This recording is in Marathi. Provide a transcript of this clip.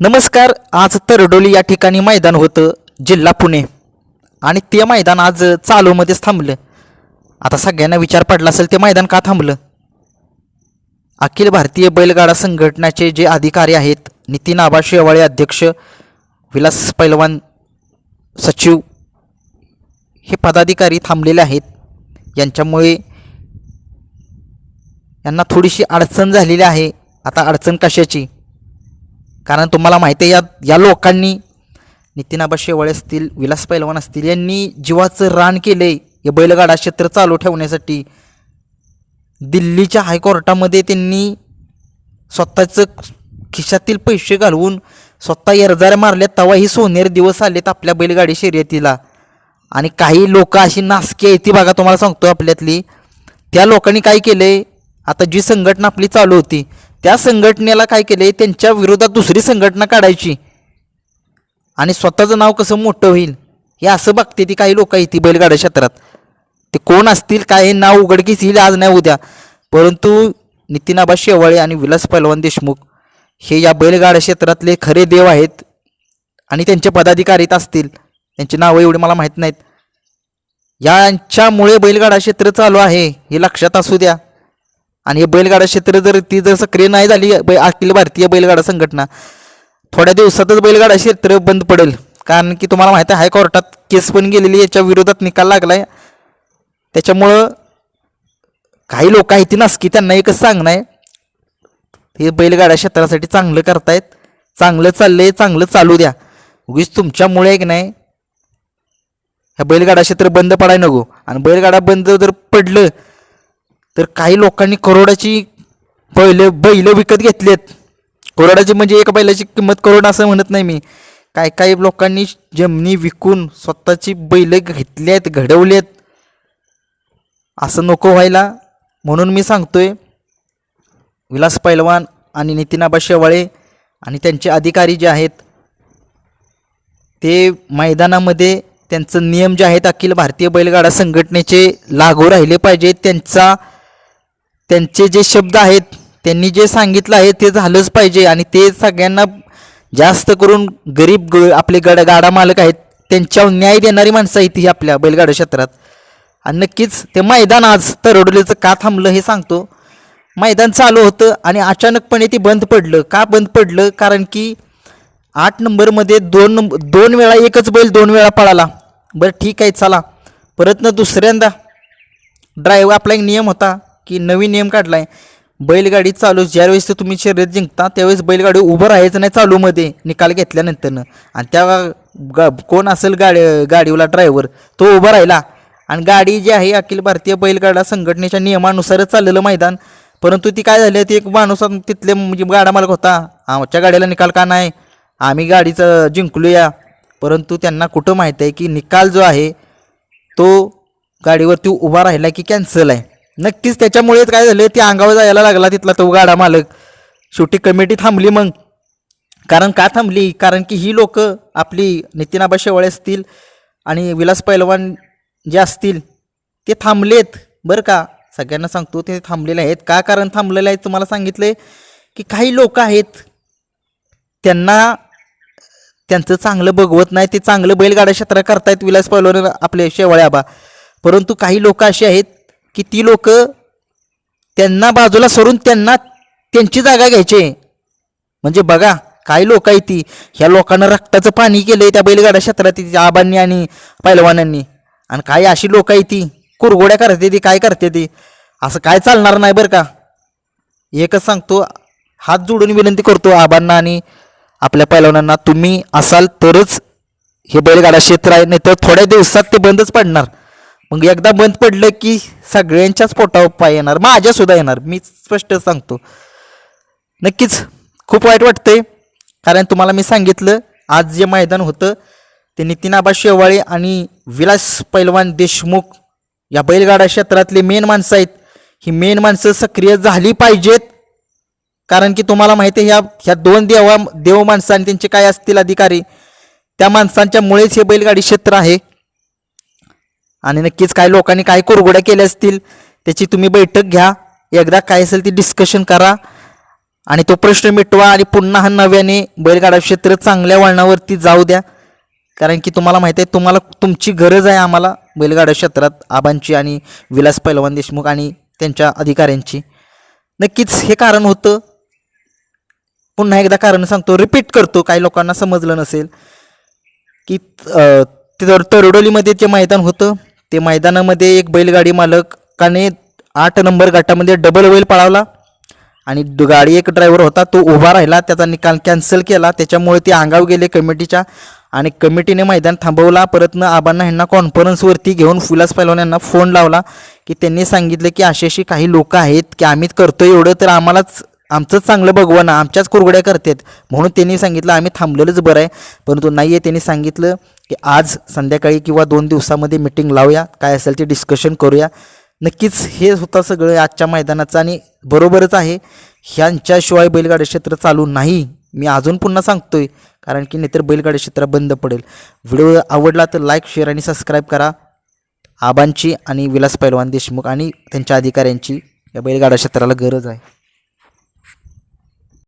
नमस्कार आज तरडोली या ठिकाणी मैदान होतं जिल्हा पुणे. आणि ते मैदान आज चालूमध्येच थांबलं. आता सगळ्यांना विचार पडला असेल ते मैदान का थांबलं? अखिल भारतीय बैलगाडा संघटनेचे जे अधिकारी आहेत नितीन आबा शेवाळे अध्यक्ष विलास पैलवान सचिव हे पदाधिकारी थांबलेले आहेत. यांच्यामुळे यांना थोडीशी अडचण झालेली आहे. आता अडचण कशाची? कारण तुम्हाला माहिती आहे या या लोकांनी नितीन आबा शेवाळे असतील विलास पैलवान असतील यांनी जीवाचं रान केले हे बैलगाडा क्षेत्र चालू ठेवण्यासाठी. दिल्लीच्या हायकोर्टामध्ये त्यांनी स्वतःचं खिशातील पैसे घालवून स्वतः एरजाऱ्या मारल्यात तेव्हा ही सोनेर दिवस आलेत आपल्या बैलगाडी शर्यतीला. आणि काही लोक अशी नासकी आहे ती बघा तुम्हाला सांगतो आपल्यातली. त्या लोकांनी काय केले आता जी संघटना आपली चालू होती त्या संघटनेला काय केले? त्यांच्या विरोधात दुसरी संघटना काढायची. आणि स्वतःचं नाव कसं मोठं होईल? हे असं बघते ती काही लोक आहेत ती बैलगाड्या क्षेत्रात. ते कोण असतील काय हे नाव उघडकीस येईल आज नाही उद्या. परंतु नितीनाबा शेवाळे आणि विलास पैलवान देशमुख हे या बैलगाड्या क्षेत्रातले खरे देव आहेत आणि त्यांचे पदाधिकारीत असतील. त्यांची नावं एवढी मला माहीत नाहीत. यांच्यामुळे बैलगाडा क्षेत्र चालू आहे हे लक्षात असू द्या. आणि हे बैलगाडा क्षेत्र जर ती जर सक्रिय नाही झाली अखिल भारतीय बैलगाडा संघटना थोड्या दिवसातच बैलगाडा क्षेत्र बंद पडेल. कारण की तुम्हाला माहिती आहे हायकोर्टात केस पण गेलेली याच्या विरोधात निकाल लागलाय. त्याच्यामुळं काही लोक आहेत ती नसकी त्यांना एकच सांगणं आहे. हे बैलगाडा क्षेत्रासाठी चांगलं करतायत. चांगलं चाललंय चांगलं चालू द्या. उगीच तुमच्यामुळे एक नाही. ह्या बैलगाडा क्षेत्र बंद पडाय नको. आणि बैलगाडा बंद जर पडलं तर काही लोकांनी करोडाची बैल बैल विकत घेतलेत. करोडाची म्हणजे एका बैलाची किंमत करोड असं म्हणत नाही मी. काय काही लोकांनी जमिनी विकून स्वतःची बैल घेतलेत घडवलेत असं नको व्हायला. म्हणून मी सांगतोय विलास पैलवान आणि नितीनाबा शेवाळे आणि त्यांचे अधिकारी जे आहेत ते मैदानामध्ये त्यांचं नियम जे आहेत अखिल भारतीय बैलगाडा संघटनेचे लागू राहिले पाहिजेत. त्यांचा त्यांचे जे शब्द आहेत त्यांनी जे सांगितलं आहे ते झालंच पाहिजे. आणि ते सगळ्यांना जास्त करून गरीब ग आपले गड गाडा मालक आहेत त्यांच्यावर न्याय देणारी माणसं आहेत ही आपल्या बैलगाडा क्षेत्रात. आणि नक्कीच ते मैदान आज तरडोलीचं का थांबलं हे सांगतो. मैदान चालू होतं आणि अचानकपणे ते बंद पडलं. का बंद पडलं? कारण की आठ नंबरमध्ये दोन नंब दोन वेळा एकच बैल दोन वेळा पळाला. बरं ठीक आहे चला. परत ना दुसऱ्यांदा. ड्रायव्हर आपला एक नियम होता. की नवीन नियम काढला आहे बैलगाडी चालू ज्यावेळेस तुम्ही शर्यत जिंकता त्यावेळेस बैलगाडी उभं राहायचं नाही चालूमध्ये निकाल घेतल्यानंतरनं. आणि त्या गा कोण असेल गाडी गाडीवाला ड्रायव्हर तो उभा राहिला. आणि गाडी जी आहे अखिल भारतीय बैलगाडा संघटनेच्या नियमानुसारच चाललेलं मैदान. परंतु ती काय झाली ती एक माणूस तिथले म्हणजे गाडा मालक होता. आमच्या गाडीला निकाल का नाही? आम्ही गाडीचं जिंकलूया. परंतु त्यांना कुठं माहीत आहे की निकाल जो आहे तो गाडीवरती उभा राहिला की कॅन्सल आहे? नक्कीच त्याच्यामुळेच काय झालं ते अंगावर जायला लागला तिथला तो गाडा मालक. शेवटी कमिटी थांबली मग. कारण का थांबली? कारण की ही लोक आपली नितीनाबा शेवाळे असतील आणि विलास पैलवान जे असतील ते थांबलेत. बरं का? सगळ्यांना सांगतो ते थांबलेले आहेत. का कारण थांबलेले आहेत? तुम्हाला सांगितले की काही लोक आहेत त्यांना त्यांचं चांगलं बघवत नाही. ते चांगलं बैलगाड्या क्षेत्र करतायत विलास पैलवान आपले शेवाळे आबा. परंतु काही लोक अशी आहेत की ती लोक त्यांना बाजूला सरून त्यांना त्यांची जागा घ्यायचे. म्हणजे बघा काही लोक आहे ती. ह्या लोकांना रक्ताचं पाणी केलंय त्या बैलगाड्या क्षेत्रात आबांनी आणि पैलवानांनी. आणि काही अशी लोक आहे ती कुरगोड्या करते ती काय करते ती? असं काय चालणार नाही बरं का? एकच सांगतो हात जोडून विनंती करतो आबांना आणि आपल्या पैलवानांना तुम्ही असाल तरच हे बैलगाडा क्षेत्र आहे नाही तर थोड्या दिवसात ते बंदच पडणार. मग एकदा बंद पडलं की सगळ्यांच्याच पोटावर पाय येणार. माझ्या सुद्धा येणार. मी स्पष्ट सांगतो. नक्कीच खूप वाईट वाटतंय. कारण तुम्हाला मी सांगितलं आज जे मैदान होतं ते नितीन आबा शेवाळे आणि विलास पैलवान देशमुख या बैलगाडा क्षेत्रातले मेन माणसं आहेत. ही मेन माणसं सक्रिय झाली पाहिजेत. कारण की तुम्हाला माहिती आहे ह्या ह्या दोन देवा देव माणसं आणि त्यांचे काय असतील अधिकारी त्या माणसांच्यामुळेच हे बैलगाडी क्षेत्र आहे. आणि नक्कीच काय लोकांनी काय कुरगुड्या केल्या असतील त्याची तुम्ही बैठक घ्या. एकदा काय असेल ती डिस्कशन करा. आणि तो प्रश्न मिटवा आणि पुन्हा हा नव्याने बैलगाडा क्षेत्र चांगल्या वळणावरती जाऊ द्या. कारण की तुम्हाला माहिती आहे तुम्हाला तुमची गरज आहे आम्हाला बैलगाडा क्षेत्रात आबांची आणि विलास पैलवान देशमुख आणि त्यांच्या अधिकाऱ्यांची. नक्कीच हे कारण होतं. पुन्हा एकदा कारण सांगतो रिपीट करतो काही लोकांना समजलं नसेल. की अ, तिथं तरडोलीमध्ये जे मैदान होतं. ते मैदानामध्ये एक बैलगाडी मालकाने आठ नंबर गटामध्ये डबल बैल पळावला. आणि गाडी एक ड्रायव्हर होता तो उभा राहिला त्याचा निकाल कॅन्सल केला. त्याच्यामुळे ते अंगाव गेले कमिटीच्या. आणि कमिटीने मैदान थांबवला. परतनं आबांना ह्यांना कॉन्फरन्सवरती घेऊन फुलास पैलवान यांना फोन लावला की त्यांनी सांगितलं की अशी अशी काही लोक आहेत की आम्ही करतो एवढं तर आम्हालाच आमचंच चांगलं बघवा ना आमच्याच कुरगड्या करतात. म्हणून त्यांनी सांगितलं आम्ही थांबलेलंच बरं आहे. परंतु नाही आहे त्यांनी सांगितलं की आज संध्याकाळी किंवा दोन दिवसामध्ये मिटिंग लावूया काय असेल ते डिस्कशन करूया. नक्कीच हे होतं सगळं आजच्या मैदानाचं आणि बरोबरच आहे. ह्यांच्याशिवाय बैलगाडी क्षेत्र चालू नाही. मी अजून पुन्हा सांगतोय कारण की नाहीतर बैलगाडी क्षेत्र बंद पडेल. व्हिडिओ आवडला तर लाईक शेअर आणि सबस्क्राईब करा. आबांची आणि विलास पैलवान देशमुख आणि त्यांच्या अधिकाऱ्यांची या बैलगाडा क्षेत्राला गरज आहे.